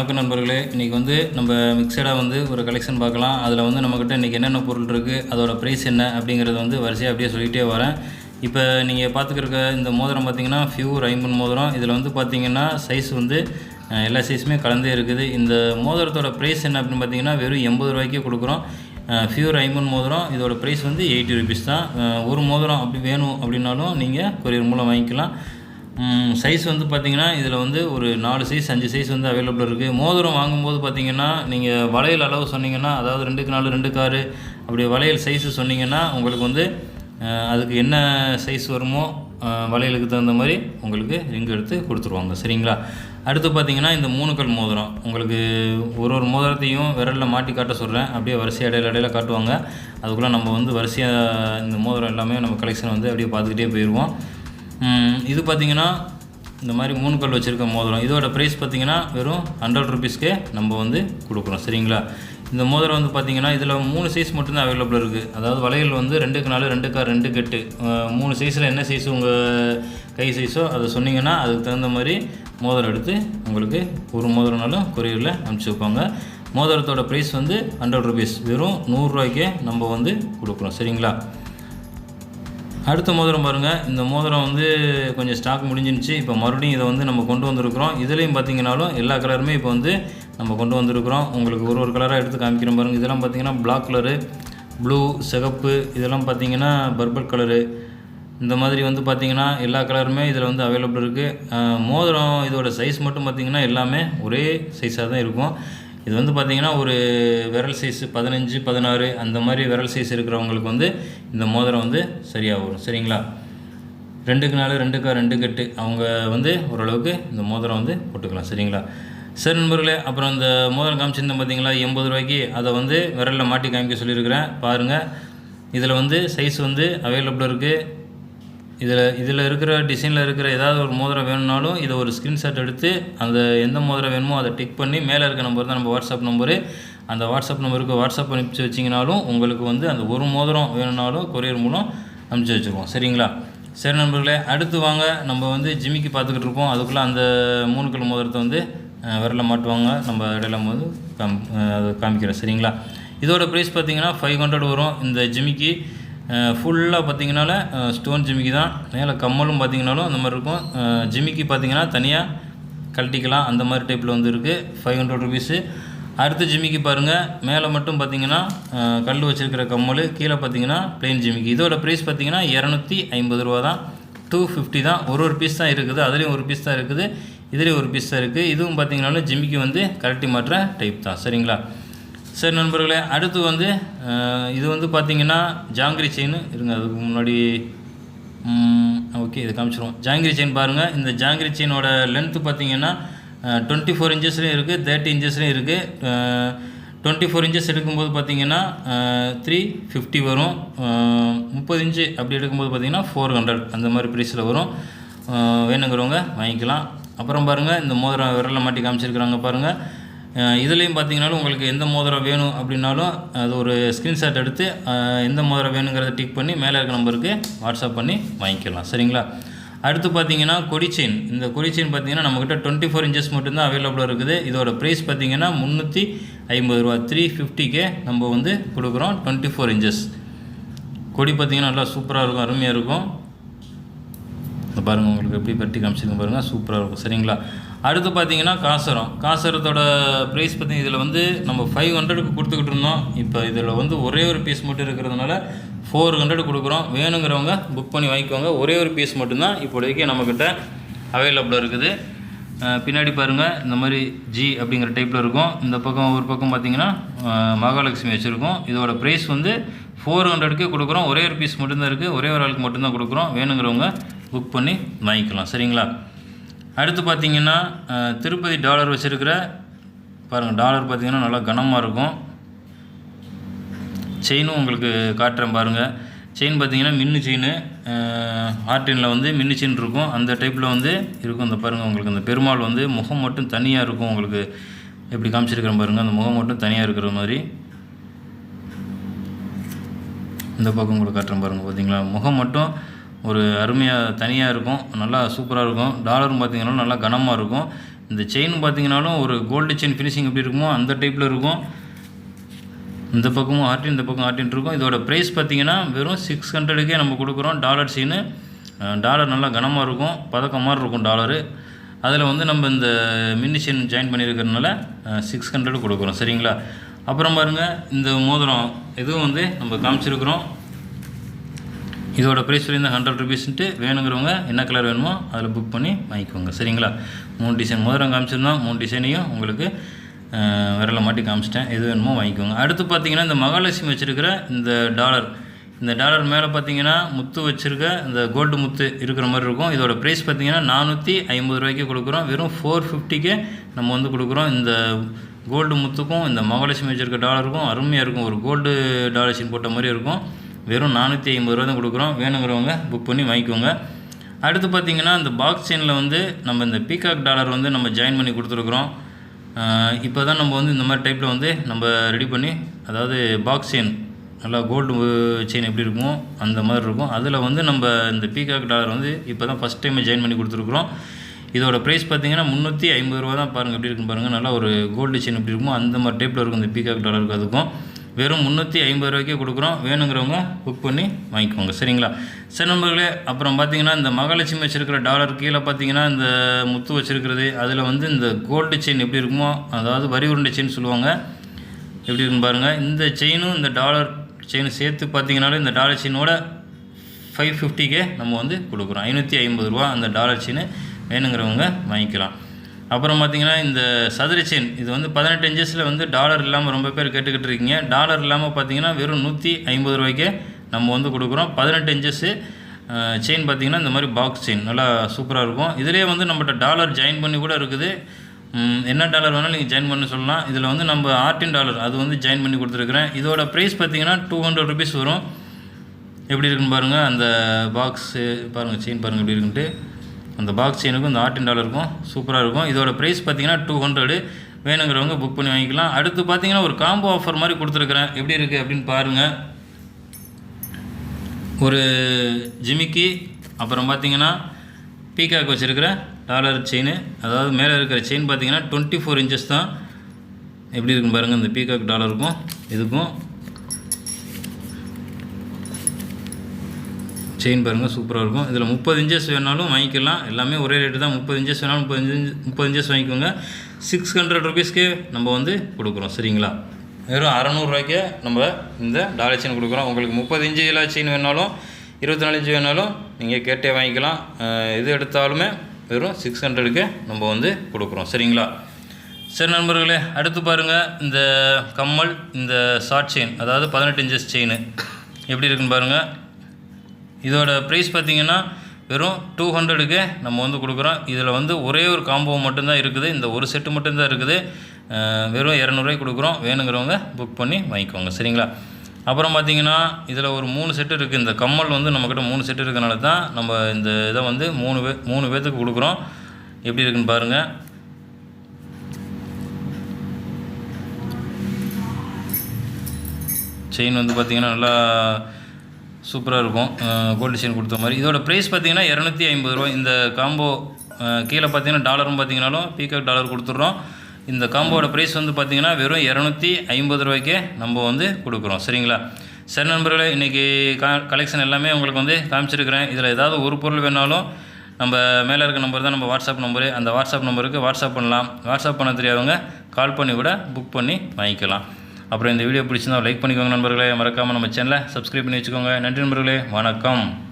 வணக்கம் நண்பர்களே. இன்றைக்கி வந்து நம்ம மிக்சடாக வந்து ஒரு கலெக்ஷன் பார்க்கலாம். அதில் வந்து நம்மக்கிட்ட இன்றைக்கி என்னென்ன பொருள் இருக்குது அதோட ப்ரைஸ் என்ன அப்படிங்கிறத வந்து வரிசையாக அப்படியே சொல்லிகிட்டே வரேன். இப்போ நீங்கள் பார்த்துக்கிருக்க இந்த மோதிரம் பார்த்தீங்கன்னா ஃபியூர் ஐம்பன் மோதிரம். இதில் வந்து பார்த்தீங்கன்னா சைஸ் வந்து எல்லா சைஸுமே கலந்தே இருக்குது. இந்த மோதிரத்தோட ப்ரைஸ் என்ன அப்படின்னு பார்த்தீங்கன்னா வெறும் எண்பது ரூபாய்க்கு கொடுக்குறோம். ஃபியூர் ஐம்பன் மோதிரம். இதோட ப்ரைஸ் வந்து எயிட்டி ருபீஸ் தான். ஒரு மோதிரம் அப்படி வேணும் அப்படின்னாலும் நீங்கள் கொரியர் மூலம் வாங்கிக்கலாம். சைஸ் வந்து பார்த்தீங்கன்னா இதில் வந்து ஒரு நாலு சைஸ் அஞ்சு சைஸ் வந்து அவைலபிள் இருக்குது மோதிரம் வாங்கும்போது பார்த்தீங்கன்னா நீங்கள் வளையல் அளவு சொன்னீங்கன்னா அதாவது ரெண்டுக்கு நாலு ரெண்டு காரு அப்படி வளையல் சைஸு சொன்னீங்கன்னா உங்களுக்கு வந்து அதுக்கு என்ன சைஸ் வருமோ வளையலுக்கு தகுந்த மாதிரி உங்களுக்கு ரிங் எடுத்து கொடுத்துருவாங்க. சரிங்களா? அடுத்து பார்த்தீங்கன்னா இந்த மூணு கல் மோதிரம். உங்களுக்கு ஒரு ஒரு மோதிரத்தையும் விரலில் மாட்டி காட்ட சொல்கிறேன் அப்படியே வரிசை இடையில இடையில காட்டுவாங்க. அதுக்குள்ளே நம்ம வந்து வரிசையாக இந்த மோதிரம் எல்லாமே நம்ம கலெக்ஷன் வந்து அப்படியே பார்த்துக்கிட்டே போயிடுவோம் இது பார்த்தீங்கன்னா இந்த மாதிரி மூணு கல் வச்சுருக்க மோதிரம். இதோட ப்ரைஸ் பார்த்தீங்கன்னா வெறும் ஹண்ட்ரட் ருபீஸ்க்கே நம்ம வந்து கொடுக்குறோம். சரிங்களா? இந்த மோதிரம் வந்து பார்த்தீங்கன்னா இதில் மூணு சைஸ் மட்டும்தான் அவைலபிள் இருக்குது அதாவது வளையல் வந்து ரெண்டுக்கு நாலு ரெண்டு கார் ரெண்டு கெட்டு. மூணு சைஸில் என்ன சைஸ் உங்கள் கை சைஸோ அதை சொன்னீங்கன்னா அதுக்கு தகுந்த மாதிரி மோதிரம் எடுத்து உங்களுக்கு ஒரு மோதிரம்னாலும் கொரியரில் அனுப்பிச்சி வைப்பாங்க. மோதிரத்தோட ப்ரைஸ் வந்து ஹண்ட்ரட் ருபீஸ் வெறும் நூறுரூவாய்க்கே நம்ம வந்து கொடுக்குறோம். சரிங்களா? அடுத்த மோதிரம் பாருங்கள் இந்த மோதிரம் வந்து கொஞ்சம் ஸ்டாக் முடிஞ்சிருச்சு. இப்போ மறுபடியும் இதை வந்து நம்ம கொண்டு வந்திருக்கிறோம். இதுலேயும் பார்த்தீங்கன்னாலும் எல்லா கலருமே இப்போ வந்து நம்ம கொண்டு வந்திருக்கிறோம். உங்களுக்கு ஒரு ஒரு கலராக எடுத்து காமிக்கிறோம் பாருங்கள் இதெல்லாம் பார்த்தீங்கன்னா பிளாக் கலரு ப்ளூ சிகப்பு இதெல்லாம் பார்த்தீங்கன்னா பர்பல் கலரு இந்த மாதிரி வந்து பார்த்திங்கன்னா எல்லா கலருமே இதில் வந்து அவைலபிள் இருக்குது மோதிரம் இதோட சைஸ் மட்டும் பார்த்தீங்கன்னா எல்லாமே ஒரே சைஸாக தான் இருக்கும். இது வந்து பார்த்தீங்கன்னா ஒரு விரல் சைஸ் பதினஞ்சு பதினாறு அந்த மாதிரி விரல் சைஸ் இருக்கிறவங்களுக்கு வந்து இந்த மோதிரம் வந்து சரியாக வரும். சரிங்களா? ரெண்டுக்கு நாலு ரெண்டுக்கா ரெண்டு கட்டு. அவங்க வந்து ஓரளவுக்கு இந்த மோதிரம் வந்து போட்டுக்கலாம். சரிங்களா? சரி நண்பர்களே அப்புறம் இந்த மோதிரம் காமிச்சிருந்தேன் பார்த்தீங்களா எண்பது ரூபாய்க்கு. அதை வந்து விரலில் மாட்டி காமிக்க சொல்லியிருக்கிறேன். பாருங்கள் இதில் வந்து சைஸ் வந்து அவைலபிள் இருக்குது இதில் இதில் இருக்கிற டிசைனில் இருக்கிற ஏதாவது ஒரு மோதிரம் வேணும்னாலும் இதை ஒரு ஸ்க்ரீன்ஷாட் எடுத்து அந்த எந்த மோதிரம் வேணுமோ அதை டிக் பண்ணி மேலே இருக்க நம்பர் தான் நம்ம வாட்ஸ்அப் நம்பரு அந்த வாட்ஸ்அப் நம்பருக்கு வாட்ஸ்அப் அனுப்பிச்சு வச்சிங்கனாலும் உங்களுக்கு வந்து அந்த ஒரு மோதிரம் வேணும்னாலும் கொரியர் மூலம் அனுப்பிச்சு வச்சுருவோம். சரிங்களா? சரி நண்பர்களே அடுத்து வாங்க. நம்ம வந்து ஜிம்மிக்கு பார்த்துக்கிட்டு இருக்கோம் அதுக்குள்ளே அந்த மூணு கிலோ மோதிரத்தை வந்து விரல மாட்டுவாங்க. நம்ம இடையில போது காம் அதை காமிக்கிறோம் சரிங்களா? இதோட ப்ரைஸ் பார்த்தீங்கன்னா ஃபைவ் ஹண்ட்ரட் வரும். இந்த ஜிமிக்கி ஃபுல்லாக பார்த்தீங்கனால ஸ்டோன் ஜிமிக்கி தான். மேலே கம்மலும் பார்த்திங்கனாலும் அந்த மாதிரி இருக்கும். அஹ், ஜிமிக்கி பார்த்தீங்கன்னா தனியாக கழட்டிக்கலாம். அந்த மாதிரி டைப்பில் வந்து இருக்குது ஃபைவ் ஹண்ட்ரட் ருபீஸு அடுத்த ஜிமிக்கு பாருங்கள் மேலே மட்டும் பார்த்தீங்கன்னா கல் வச்சுருக்கிற கம்மல். கீழே பார்த்தீங்கன்னா பிளெயின் ஜிமிக்கு. இதோட ப்ரைஸ் பார்த்தீங்கன்னா இரநூத்தி ஐம்பது ரூபா தான். டூ ஃபிஃப்டி தான். ஒரு ஒரு பீஸ் தான் இருக்குது. அதுலேயும் ஒரு பீஸ் தான் இருக்குது. இதுலேயும் ஒரு பீஸ் தான் இருக்குது. இதுவும் பார்த்தீங்கன்னாலும் ஜிமிக்கு வந்து கழட்டி மாட்டுற டைப் தான். சரிங்களா? சரி நண்பர்களே அடுத்து வந்து இது வந்து பார்த்தீங்கன்னா ஜாங்கிரி செயின் இருங்க அதுக்கு முன்னாடி ஓகே இது காமிச்சிருவோம். ஜாங்கிரி செயின் பாருங்கள் இந்த ஜாங்கிரி செயினோட லென்த்து பார்த்தீங்கன்னா டுவெண்ட்டி ஃபோர் இன்ச்சஸ்லையும் இருக்குது தேர்ட்டி இன்ச்சஸ்லையும் இருக்குது டுவெண்ட்டி ஃபோர் இன்ச்சஸ் எடுக்கும்போது பார்த்தீங்கன்னா த்ரீ ஃபிஃப்டி வரும். முப்பது இன்ச்சு அப்படி எடுக்கும்போது பார்த்தீங்கன்னா ஃபோர் ஹண்ட்ரட் அந்த மாதிரி ப்ரைஸில் வரும். வேணுங்கிறவங்க வாங்கிக்கலாம். அப்புறம் பாருங்கள் இந்த மோதிரம் விரலில் மாட்டி காமிச்சிருக்கிறாங்க பாருங்கள் இதுலேயும் பார்த்தீங்கன்னாலும் உங்களுக்கு எந்த மோதிரம் வேணும் அப்படின்னாலும் அது ஒரு ஸ்க்ரீன்ஷாட் எடுத்து எந்த மோதிரம் வேணுங்கிறத டிக் பண்ணி மேலே இருக்க நம்பருக்கு வாட்ஸ்அப் பண்ணி வாங்கிக்கலாம். சரிங்களா? அடுத்து பார்த்தீங்கன்னா கொடி செயின் இந்த கொடி செயின் பார்த்தீங்கன்னா நம்மக்கிட்ட டுவெண்ட்டி ஃபோர் இன்ச்சஸ் மட்டும்தான் அவைலபிளாக இருக்குது. இதோட ப்ரைஸ் பார்த்தீங்கன்னா முந்நூற்றி ஐம்பது ரூபா த்ரீ ஃபிஃப்டிக்கே நம்ம வந்து கொடுக்குறோம் டுவெண்ட்டி ஃபோர் இன்ச்சஸ் கொடி பார்த்தீங்கன்னா நல்லா சூப்பராக இருக்கும் அருமையாக இருக்கும். இந்த பாருங்கள் உங்களுக்கு எப்படி பற்றி காமிச்சிருங்க பாருங்கள் சூப்பராக இருக்கும். சரிங்களா? அடுத்து பார்த்தீங்கன்னா காசரம் காசரத்தோட ப்ரைஸ் பார்த்திங்க இதில் வந்து நம்ம ஃபைவ் ஹண்ட்ரடுக்கு கொடுத்துக்கிட்டு இருந்தோம். இப்போ இதில் வந்து ஒரே ஒரு பீஸ் மட்டும் இருக்கிறதுனால ஃபோர் ஹண்ட்ரட் கொடுக்குறோம். வேணுங்கிறவங்க புக் பண்ணி வாங்கிக்கோங்க. ஒரே ஒரு பீஸ் மட்டும்தான் இப்போதைக்கு நம்மக்கிட்ட அவைலபிளாக இருக்குது. பின்னாடி பாருங்கள் இந்த மாதிரி ஜி அப்படிங்கிற டைப்பில் இருக்கும். இந்த பக்கம் ஒரு பக்கம் பார்த்தீங்கன்னா மகாலட்சுமி வச்சுருக்கோம். இதோட ப்ரைஸ் வந்து ஃபோர் ஹண்ட்ரடுக்கே கொடுக்குறோம். ஒரே ஒரு பீஸ் மட்டும்தான் இருக்குது ஒரே ஒரு ஆளுக்கு மட்டும்தான் கொடுக்குறோம். வேணுங்கிறவங்க புக் பண்ணி வாங்கிக்கலாம். சரிங்களா? அடுத்து பார்த்தீங்கன்னா திருப்பதி டாலர் வச்சுருக்கிற பாருங்கள் டாலர் பார்த்தீங்கன்னா நல்லா கனமாக இருக்கும். செயினும் உங்களுக்கு காட்டுறேன் பாருங்கள் செயின் பார்த்தீங்கன்னா மின்னு செயின் ஆர்டினில் வந்து மின்னு செயின் இருக்கும். அந்த டைப்பில் வந்து இருக்கும். இந்த பாருங்கள் உங்களுக்கு அந்த பெருமாள் வந்து முகம் மட்டும் தனியாக இருக்கும் உங்களுக்கு. எப்படி காமிச்சிருக்கிறேன் பாருங்கள் அந்த முகம் மட்டும் தனியாக இருக்கிற மாதிரி. இந்த பக்கம் உங்களுக்கு காட்டுறேன் பாருங்கள் பார்த்தீங்களா? முகம் மட்டும் ஒரு அருமையாக தனியாக இருக்கும் நல்லா சூப்பராக இருக்கும். டாலரும் பார்த்திங்கனாலும் நல்லா கனமாக இருக்கும். இந்த செயின் பார்த்தீங்கனாலும் ஒரு கோல்டு செயின் ஃபினிஷிங் எப்படி இருக்குமோ அந்த டைப்பில் இருக்கும். இந்த பக்கமும் ஆர்டின் இந்த பக்கம் ஆர்டின் இருக்கும். இதோட ப்ரைஸ் பார்த்திங்கன்னா வெறும் சிக்ஸ் ஹண்ட்ரடுக்கே நம்ம கொடுக்குறோம் டாலர் சீனு டாலர் நல்லா கனமாக இருக்கும். பதக்கம் மாதிரி இருக்கும் டாலரு அதில் வந்து நம்ம இந்த மின்னி செயின் ஜாயின் பண்ணியிருக்கிறதுனால சிக்ஸ் ஹண்ட்ரடு கொடுக்குறோம். சரிங்களா? அப்புறம் பாருங்கள் இந்த மோதிரம் இதுவும் வந்து நம்ம காமிச்சிருக்கிறோம். இதோட ப்ரைஸ் வந்து ஹண்ட்ரட் ருபீஸ்ன்ட்டு வேணுங்கிறவங்க என்ன கலர் வேணுமோ அதில் புக் பண்ணி வாங்கிக்கோங்க. சரிங்களா? மூணு டிசைன் மோதிரம் காமிச்சிருந்தோம். மூணு டிசைனையும் உங்களுக்கு விரலை விரல மாட்டி காமிச்சிட்டேன். எது வேணுமோ வாங்கிக்கோங்க. அடுத்து பார்த்தீங்கன்னா இந்த மகாலட்சுமி வச்சுருக்கிற இந்த டாலர் இந்த டாலர் மேலே பார்த்தீங்கன்னா முத்து வச்சுருக்க இந்த கோல்டு முத்து இருக்கிற மாதிரி இருக்கும். இதோட ப்ரைஸ் பார்த்தீங்கன்னா நானூற்றி ஐம்பது ரூபாய்க்கு கொடுக்குறோம். வெறும் ஃபோர் ஃபிஃப்டிக்கே நம்ம வந்து கொடுக்குறோம். இந்த கோல்டு முத்துக்கும் இந்த மகாலட்சுமி வச்சுருக்க டாலருக்கும் அருமையாக இருக்கும். ஒரு கோல்டு டாலர்ஷின் போட்ட மாதிரி இருக்கும். வெறும் நானூற்றி ஐம்பது ரூபா தான் கொடுக்குறோம். வேணுங்கிறவங்க புக் பண்ணி வாங்கிக்கோங்க. அடுத்து பார்த்தீங்கன்னா இந்த பாக்ஸ் செயினில் வந்து நம்ம இந்த பீகாக் டாலர் வந்து நம்ம ஜாயின் பண்ணி கொடுத்துருக்குறோம். இப்போ தான் நம்ம வந்து இந்த மாதிரி டைப்பில் வந்து நம்ம ரெடி பண்ணி அதாவது பாக்ஸ் செயின் நல்லா கோல்டு செயின் எப்படி இருக்குமோ அந்த மாதிரி இருக்கும். அதில் வந்து நம்ம இந்த பீகாக் டாலர் வந்து இப்போ தான் ஃபஸ்ட் டைம் ஜாயின் பண்ணி கொடுத்துருக்குறோம். இதோட ப்ரைஸ் பார்த்தீங்கன்னா முந்நூற்றி ஐம்பது ரூபா தான் பாருங்கள் எப்படி இருக்குன்னு பாருங்கள் நல்லா ஒரு கோல்டு செயின் எப்படி இருக்குமோ அந்த மாதிரி டைப்பில் இருக்கும் இந்த பீகாக் டாலருக்கு அதுக்கும். வெறும் முந்நூற்றி ஐம்பது ரூபாய்க்கே கொடுக்குறோம். வேணுங்கிறவங்க புக் பண்ணி வாங்கிக்கோங்க. சரிங்களா? சரி நண்பர்களே அப்புறம் பார்த்தீங்கன்னா இந்த மகாலட்சுமி வச்சுருக்கிற டாலர் கீழே பார்த்தீங்கன்னா இந்த முத்து வச்சுருக்கிறது. அதில் வந்து இந்த கோல்டு செயின் எப்படி இருக்குமோ அதாவது வரி உருண்டை செயின் சொல்லுவாங்க. எப்படி இருக்குன்னு பாருங்கள் இந்த செயினும் இந்த டாலர் செயின் சேர்த்து பார்த்தீங்கனாலே இந்த டாலர் செயினோட ஃபைவ் ஃபிஃப்டிக்கே நம்ம வந்து கொடுக்குறோம். ஐநூற்றி ஐம்பது ரூபா அந்த டாலர் செயின் வேணுங்கிறவங்க வாங்கிக்கலாம். அப்புறம் பார்த்தீங்கன்னா இந்த சதுர செயின் இது வந்து பதினெட்டு இன்ச்சஸில் வந்து டாலர் இல்லாமல் ரொம்ப பேர் கேட்டுக்கிட்டு இருக்கீங்க. டாலர் இல்லாமல் பார்த்தீங்கன்னா வெறும் நூற்றி ஐம்பது ரூபாய்க்கே நம்ம வந்து கொடுக்குறோம். பதினெட்டு இன்ச்சஸ்ஸு செயின் பார்த்தீங்கன்னா இந்த மாதிரி பாக்ஸ் செயின் நல்லா சூப்பராக இருக்கும். இதிலே வந்து நம்மகிட்ட டாலர் ஜாயின் பண்ணி கூட இருக்குது. என்ன டாலர் வேணாலும் நீங்கள் ஜாயின் பண்ண சொல்லலாம். இதில் வந்து நம்ம ஆர்டின் டாலர் அது வந்து ஜாயின் பண்ணி கொடுத்துருக்குறேன். இதோட ப்ரைஸ் பார்த்தீங்கன்னா டூ ஹண்ட்ரட் ருபீஸ் வரும். எப்படி இருக்குன்னு பாருங்கள் அந்த பாக்ஸு பாருங்கள் செயின் பாருங்கள் எப்படி இருக்குன்ட்டு. அந்த பாக்ஸ் செயினுக்கும் இந்த ஆர்ட் டாலருக்கும் சூப்பராக இருக்கும். இதோட ப்ரைஸ் பார்த்தீங்கன்னா டூ ஹண்ட்ரடு வேணுங்கிறவங்க புக் பண்ணி வாங்கிக்கலாம். அடுத்து பார்த்தீங்கன்னா ஒரு காம்போ ஆஃபர் மாதிரி கொடுத்துருக்குறேன். எப்படி இருக்குது அப்படின்னு பாருங்கள் ஒரு ஜிமிக்கி அப்புறம் பார்த்தீங்கன்னா பீகாக் வச்சுருக்கிற டாலர் செயின் அதாவது மேலே இருக்கிற செயின் பார்த்தீங்கன்னா டுவெண்ட்டி ஃபோர் இன்ச்சஸ் தான். எப்படி இருக்குன்னு பாருங்கள் இந்த பீகாக் டாலருக்கும் இதுக்கும். செயின் பாருங்கள் சூப்பராக இருக்கும். இதில் முப்பது இன்ச்சஸ் வேணாலும் வாங்கிக்கலாம். எல்லாமே ஒரே ரேட்டு தான். முப்பது இன்ச்சஸ் வேணாலும் முப்பது முப்பது இன்ச்சஸ் வாங்கிக்கோங்க. சிக்ஸ் ஹண்ட்ரட் ருபீஸ்க்கு நம்ம வந்து கொடுக்குறோம் சரிங்களா? வெறும் அறநூறுவாய்க்கே நம்ம இந்த டாலர் செயின் கொடுக்குறோம். உங்களுக்கு முப்பது இன்ச்சு எல்லா செயின் வேணாலும் இருபத்தி நாலு இன்ச்சு வேணாலும் நீங்கள் கேட்டே வாங்கிக்கலாம். இது எது எடுத்தாலுமே வெறும் சிக்ஸ் ஹண்ட்ரடுக்கு நம்ம வந்து கொடுக்குறோம் சரிங்களா? சரி நண்பர்களே அடுத்து பாருங்கள் இந்த கம்மல் இந்த ஷார்ட் செயின் அதாவது பதினெட்டு இன்ச்சஸ் செயின் எப்படி இருக்குன்னு பாருங்கள் இதோட ப்ரைஸ் பார்த்தீங்கன்னா வெறும் டூ ஹண்ட்ரடுக்கு நம்ம வந்து கொடுக்குறோம். இதில் வந்து ஒரே ஒரு காம்போ மட்டும்தான் இருக்குது. இந்த ஒரு செட்டு மட்டும்தான் இருக்குது. வெறும் இரநூறுவாய்க்கு கொடுக்குறோம். வேணுங்கிறவங்க புக் பண்ணி வாங்கிக்கோங்க. சரிங்களா? அப்புறம் பார்த்தீங்கன்னா இதில் ஒரு மூணு செட்டு இருக்குது இந்த கம்மல் வந்து நம்மக்கிட்ட மூணு செட்டு இருக்கனால தான் நம்ம இந்த இதை வந்து மூணு பே மூணு பேர்த்துக்கு கொடுக்குறோம். எப்படி இருக்குன்னு பாருங்கள் செயின் வந்து பார்த்திங்கன்னா நல்லா சூப்பராக இருக்கும். கோல்டு செயின் கொடுத்த மாதிரி. இதோட ப்ரைஸ் பார்த்தீங்கன்னா இரநூத்தி ஐம்பது ரூபா இந்த காம்போ கீழே பார்த்தீங்கன்னா டாலரும் பார்த்தீங்கனாலும் பீகாக் டாலர் கொடுத்துட்றோம். இந்த காம்போட ப்ரைஸ் வந்து பார்த்தீங்கன்னா வெறும் இரநூத்தி ஐம்பது ரூபாய்க்கே நம்ம வந்து கொடுக்குறோம். சரிங்களா? சரி நண்பர்களே இன்றைக்கி கலெக்ஷன் எல்லாமே உங்களுக்கு வந்து காமிச்சிருக்கிறேன். இதில் ஏதாவது ஒரு பொருள் வேணாலும் நம்ம மேலே இருக்க நம்பர் தான் நம்ம வாட்ஸ்அப் நம்பரு அந்த வாட்ஸ்அப் நம்பருக்கு வாட்ஸ்அப் பண்ணலாம். வாட்ஸ்அப் பண்ண தெரியாதவங்க கால் பண்ணி கூட புக் பண்ணி வாங்கிக்கலாம். அப்புறம் இந்த வீடியோ பிடிச்சிருந்தா லைக் பண்ணிக்கோங்க நண்பர்களே. மறக்காமல் நம்ம சேனலை சப்ஸ்கிரைப் பண்ணி வச்சுக்கோங்க. நன்றி நண்பர்களே. வணக்கம்.